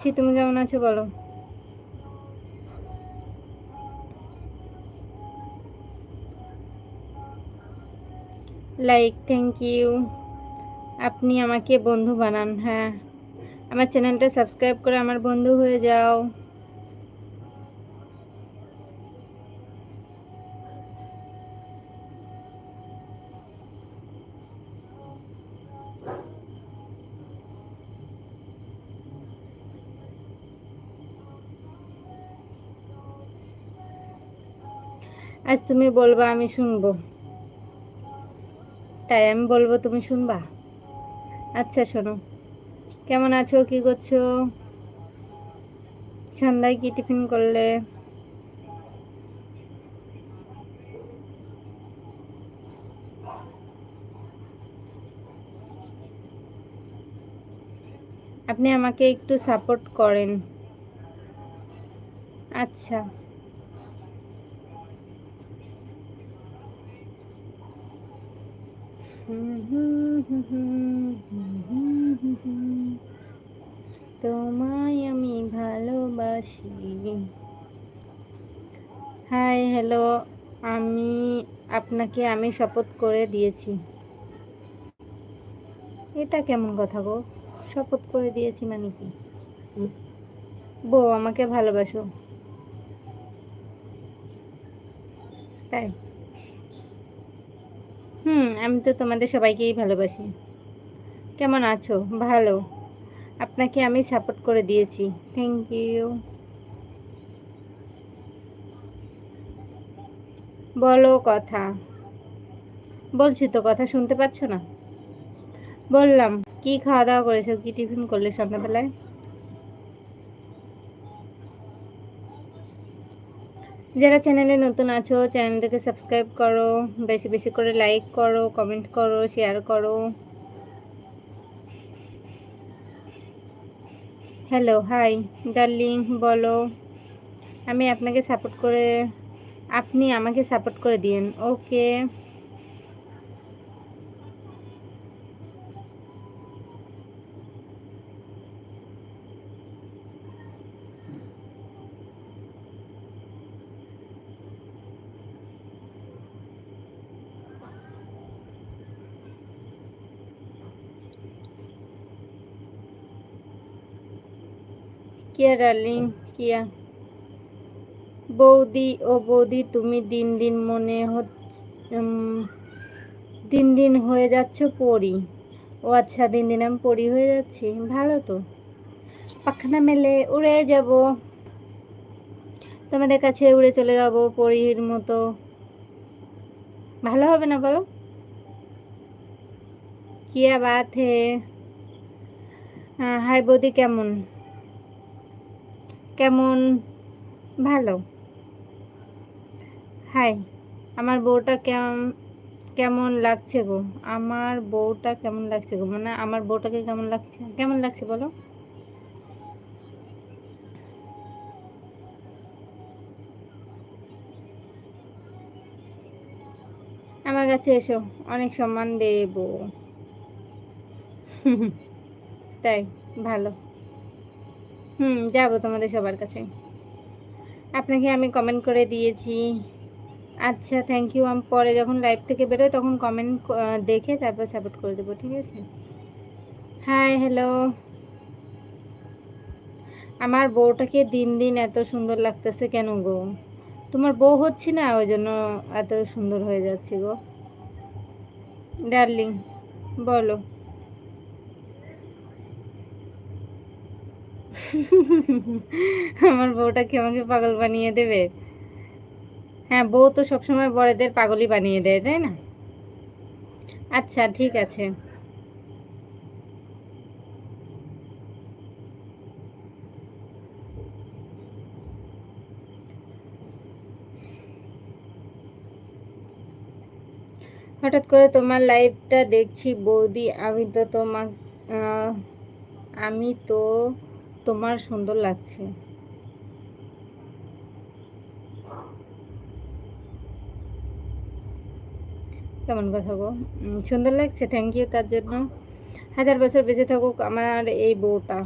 ছি, তুমি কেমন আছো বলো? লাইক থ্যাংক ইউ আপনি আমাকে বন্ধু বানান হ্যাঁ। আমার চ্যানেলটা সাবস্ক্রাইব করে আমার বন্ধু হয়ে যাও। আজ তুমি বলবা আমি শুনব। তাই আমি বলব তুমি শুনবা। আচ্ছা শোনো। কেমন আছো? কি করছ? সন্ধ্যায় কি টিফিন করলে? আপনি আমাকে একটু সাপোর্ট করেন। আচ্ছা। তোমায় আমি ভালোবাসি। হাই হ্যালো আমি আপনাকে আমি শপথ করে দিয়েছি। এটা কেমন কথা গো? শপথ করে দিয়েছি মানে কি? বউ, আমাকে ভালোবাসো। তাই? হুম, আমি তো তোমাদের সবাইকেই ভালোবাসি। কেমন আছো? ভালো। আপনাকে আমি সাপোর্ট করে দিয়েছি। থ্যাংক ইউ বলো কথা। বলছি তো, কথা শুনতে পাচ্ছ না? বললাম, কি খাওয়া দাওয়া করেছ? কি টিফিন করলে সন্ধ্যাবেলায়? যারা চ্যানেলে নতুন আছো, চ্যানেলটাকে সাবস্ক্রাইব করো, বেশি বেশি করে লাইক করো কমেন্ট করো শেয়ার করো। হ্যালো হাই ডার্লিং বলো। আমি আপনাকে সাপোর্ট করে, আপনি আমাকে সাপোর্ট করে দিন ওকে কিয়া ডার্লিং, কিয়া? বৌদি ও বৌদি, তুমি দিন দিন মনে হচ্ছে দিন দিন হয়ে যাচ্ছ পড়ি ও আচ্ছা দিন দিন আমি পড়ি হয়ে যাচ্ছি, ভালো তো। পাখনা মেলে উড়ে যাব। তোমাদের কাছে উড়ে চলে যাব পরীর মতো। ভালো হবে না বলো? কিয়া বাত হে। হ্যাঁ হাই বৌদি, কেমন? কেমন? ভালো। হাই, আমার বউটা কেমন কেমন লাগছে গো? আমার বউটা কেমন লাগছে গো? মানে আমার বউটাকে কেমন লাগছে? কেমন লাগছে বলো? আমার কাছে এসো, অনেক সম্মান দেব। তাই, ভালো। হুম, যাব তোমাদের সবার কাছে। আপনাকে আমি কমেন্ট করে দিয়েছি। আচ্ছা থ্যাংক ইউ আমি পরে যখন লাইভ থেকে বেরোয় তখন কমেন্ট দেখে তারপর সাপোর্ট করে দেবো, ঠিক আছে? হাই হ্যালো আমার বউটাকে দিন দিন এত সুন্দর লাগতেছে কেন গো? তোমার বউ হচ্ছে না ওই জন্য এত সুন্দর হয়ে যাচ্ছে গো? ডার্লিং বলো। আমার বউটা কি আমাকে পাগল বানিয়ে দেবে? হ্যাঁ বউ তো সবসময় বড়দের পাগলই বানিয়ে দেয়, তাই না? আচ্ছা ঠিক আছে। হঠাৎ করে তোমার লাইভটা দেখছি, বৌদি, আমি তো তোমার আমি তো তোমার সুন্দর লাগছে। কেমন কথা গো? সুন্দর লাগছে থ্যাংক ইউ তার জন্য। হাজার বছর বেঁচে থাকুক আমার এই বউটা।